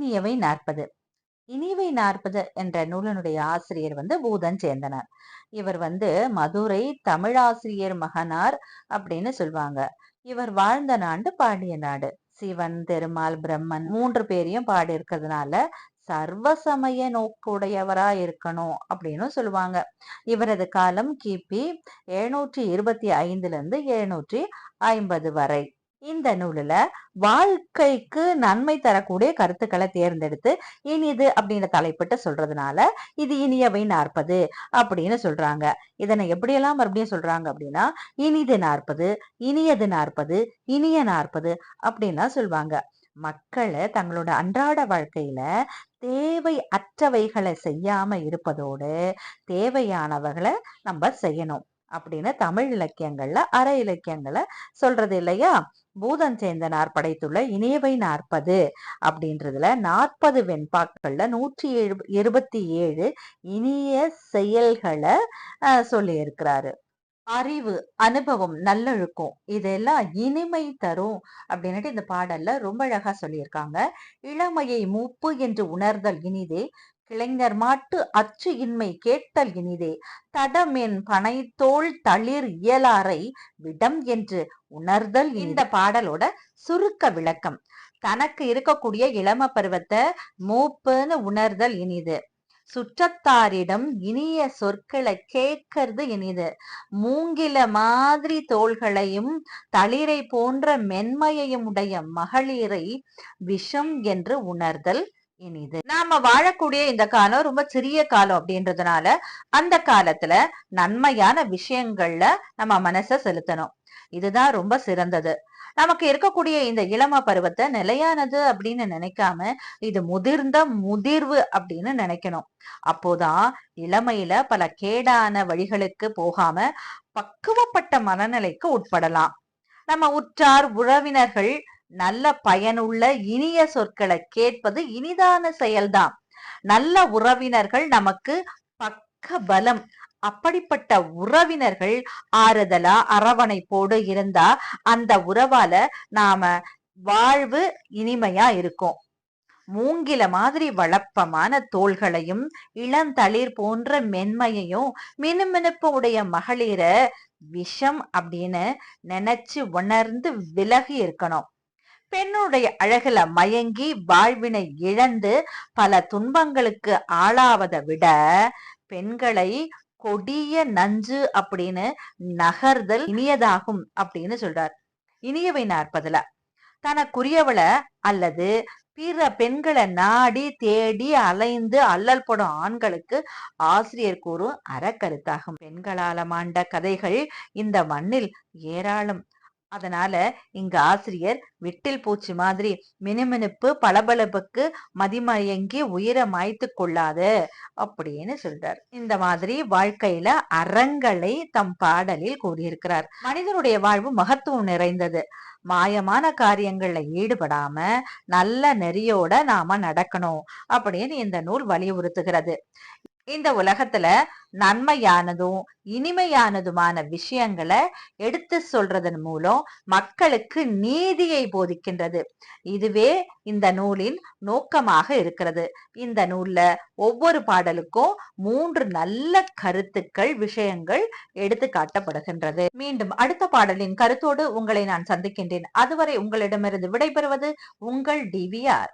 இனியவை நாற்பது. இனிவை நாற்பது என்ற நூலனுடைய ஆசிரியர் வந்து பூதன் சேர்ந்தனர் இவர் வந்து மதுரை தமிழாசிரியர் மகனார் அப்படின்னு சொல்லுவாங்க இவர் வாழ்ந்த நாடு பாண்டிய நாடு. சிவன் திருமால் பிரம்மன் மூன்று பேரையும் பாடி இருக்கிறதுனால சர்வசமய நோக்குடையவரா இருக்கணும் அப்படின்னு சொல்லுவாங்க. இவரது காலம் கிபி எழுநூற்றி இருபத்தி ஐந்துல இருந்து எழுநூற்றி ஐம்பது வரை. இந்த நூலில் வாழ்க்கைக்கு நன்மை தரக்கூடிய கருத்துக்களை தேர்ந்தெடுத்து இனிது அப்படின்ற தலைப்பிட்டு சொல்றதுனால இது இனியவை நாற்பது அப்படின்னு சொல்றாங்க. இதனை எப்படியெல்லாம் மறுபடியும் சொல்றாங்க அப்படின்னா இனிது நாற்பது இனியது நாற்பது இனிய நாற்பது அப்படின்லாம் சொல்லுவாங்க மக்களை தங்களோட அன்றாட வாழ்க்கையில தேவை அற்றவைகளை செய்யாம இருப்பதோடு தேவையானவர்களை நம்ம செய்யணும். அப்படின்னு தமிழ் இலக்கியங்கள்ல அற இலக்கியங்களை சொல்றது இல்லையா? பூதன் சேந்தனார் படைத்துள்ள இனியவை நாற்பது அப்படின்றதுல நாற்பது வெண்பாக்கள்ல நூற்றி எழு இருபத்தி ஏழு இனிய செயல்களை சொல்லி இருக்கிறாரு அறிவு அனுபவம் நல்லொழுக்கம் இதெல்லாம் இனிமை தரும் அப்படின்னுட்டு இந்த பாடல்ல ரொம்ப அழகா சொல்லியிருக்காங்க. இளமையை மூப்பு என்று உணர்தல் இனிதே கிளைஞர் மாட்டு அச்சு இன்மை கேட்டல் இனிதே. தடமென் பனைத்தோள் தளிர் இயலாரை விடம் என்று உணர்தல் இந்த பாடலோட சுருக்க விளக்கம். தனக்கு இருக்கக்கூடிய இளம பருவத்தை மூப்புன்னு உணர்தல் இனிது. சுற்றத்தாரிடம் இனிய சொற்களை கேட்கறது இனிது. மூங்கில மாதிரி தோள்களையும் தளிரை போன்ற மென்மையையும் உடைய மகளிரை விஷம் என்று உணர்தல் இனிது. நாம வாழக்கூடிய இந்த காலம் ரொம்ப சிறிய காலம் அப்படின்றதுனால அந்த காலத்துல நன்மையான விஷயங்கள்ல நம்ம மனச செலுத்தணும். இதுதான் ரொம்ப சிறந்தது. நமக்கு இருக்கக்கூடிய இந்த இளம பருவத்தை நிலையானது அப்படின்னு நினைக்காம இது முதிர்ந்த முதிர்வு அப்படின்னு நினைக்கணும். அப்போதான் இளமையில பல கேடான வழிகளுக்கு போகாம பக்குவப்பட்ட மனநிலைக்கு உட்படலாம். நம்ம உற்றார் உறவினர்கள் நல்ல பயனுள்ள இனிய சொற்களை கேட்பது இனிதான செயல்தான். நல்ல உறவினர்கள் நமக்கு பக்க பலம். அப்படிப்பட்ட உறவினர்கள் ஆறுதலா அரவணைப்போடு இருந்தா அந்த உறவால நாம வாழ்வு இனிமையா இருக்கும். மூங்கில மாதிரி வளப்பமான தோள்களையும் இளந்தளிர் போன்ற மென்மையையும் மினுமினுப்பு உடைய மகளிர விஷம் அப்படின்னு நினைச்சு உணர்ந்து விலகி இருக்கணும். பெண்ணுடைய அழகுல மயங்கி வாழ்வினை இழந்து பல துன்பங்களுக்கு ஆளாவதை விட பெண்களை கொடிய நஞ்சு அப்படின்னு நகர்தல் இனியதாகும் அப்படின்னு சொல்றார். இனியவை நாற்பதுல. தனக்குரியவளை அல்லது பிற பெண்களை நாடி தேடி அலைந்து அல்லல் படும் ஆண்களுக்கு ஆசிரியர் கூறும் அறக்கருத்தாகும். பெண்களால மாண்ட கதைகள் இந்த மண்ணில் ஏராளம். அதனால இங்க ஆசிரியர் விட்டில் பூச்சி மாதிரி மினுமினுப்பு பளபளப்புக்கு மதிமயங்கி உயிரை மாய்த்து கொள்ளாது அப்படின்னு சொல்றார். இந்த மாதிரி வாழ்க்கையில அறங்களை தம் பாடலில் கூறியிருக்கிறார். மனிதனுடைய வாழ்வு மகத்துவம் நிறைந்தது. மாயமான காரியங்கள்ல ஈடுபடாம நல்ல நெறியோட நாம நடக்கணும் அப்படின்னு இந்த நூல் வலியுறுத்துகிறது. இந்த உலகத்துல நன்மையானதும் இனிமையானதுமான விஷயங்களை எடுத்து சொல்றதன் மூலம் மக்களுக்கு நீதியை போதிக்கின்றது. இதுவே இந்த நூலின் நோக்கமாக இருக்கிறது. இந்த நூல்ல ஒவ்வொரு பாடலுக்கும் மூன்று நல்ல கருத்துக்கள் விஷயங்கள் எடுத்து காட்டப்படுகின்றது. மீண்டும் அடுத்த பாடலின் கருத்தோடு உங்களை நான் சந்திக்கின்றேன். அதுவரை உங்களிடமிருந்து விடைபெறுவது உங்கள் டிவிஆர்